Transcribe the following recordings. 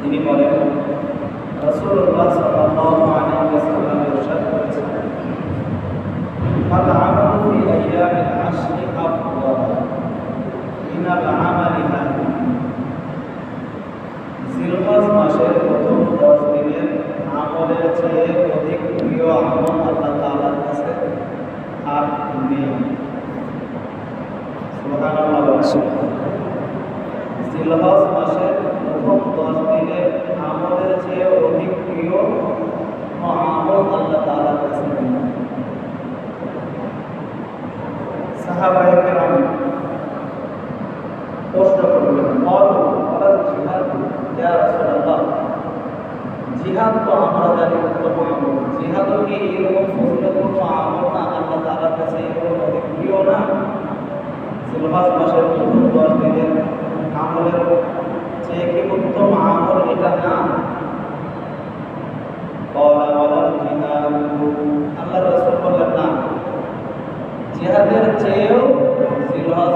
তিনি বলেন রাসূলুল্লাহ সাল্লাল্লাহু আলাইহি ওয়াসাল্লাম ইরশাদ করেছেন العمل في أيام العشر أفضل من العمل هذا জিলহজ মাসের প্রথম দশ দিনের আমলের চেয়ে অধিক প্রিয় আমল আল্লাহ তাআলার কাছে আর নেই সুবহানাল্লাহ জিলহজ মাসের ইয়া রাসূলুল্লাহ, জিহাদ তো আমরা জানি উত্তম আমল জিহাদ কি এরকম ফজিলতপূর্ণ আমল না আল্লাহ তাআলার কাছে এরকম অনেক প্রিয় না? সিলভাস মাসের প্রথম দশ দিনের আমলের চেয়ে কি উত্তম আমল এটা না? আল্লাহ রসুল বললেন, না। জিহাদের চেয়েও সিলহাস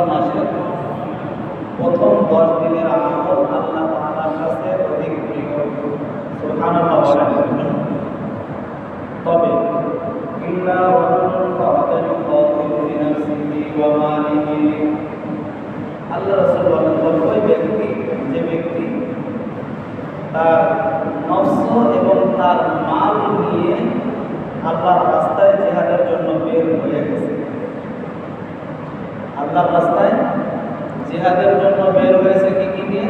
আল্লাহ রাসূল বলেন ওই ব্যক্তি, যে ব্যক্তি তার নফস এবং তার মাল নিয়ে আল্লাহর রাস্তায় জিহাদের জন্য বের হয়ে গেছে। আল্লাহর রাস্তায় জিহাদের জন্য বের হয়েছে কি কি নিয়ে?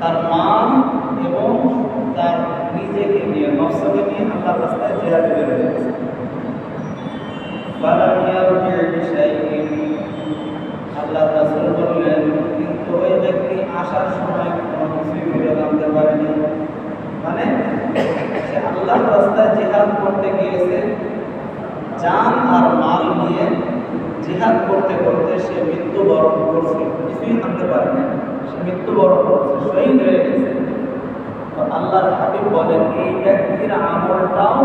তার মাল এবং তার নিজেকে নিয়ে, নফসকে নিয়ে আল্লাহর রাস্তায় জিহাদে বের হয়ে গেছে ফালাম ইয়ারজি বিশাইইন আল্লাহ রাসূল বললেন কিন্তু ওই ব্যক্তি আসার সময় কোনো কিছুই ফিরে আনতে পারেনি মানে সে আল্লাহর রাস্তায় জিহাদ করতে গিয়েছে জান আর মাল নিয়ে জিহাদ করতে করতে সে মৃত্যুবরণ করছে। কিছুই আনতে পারেনি। সে মৃত্যুবরণ করছে, শহীদ হয়ে গেছে। আল্লাহর হাবিব বলেন, এই ব্যক্তির আমলটাও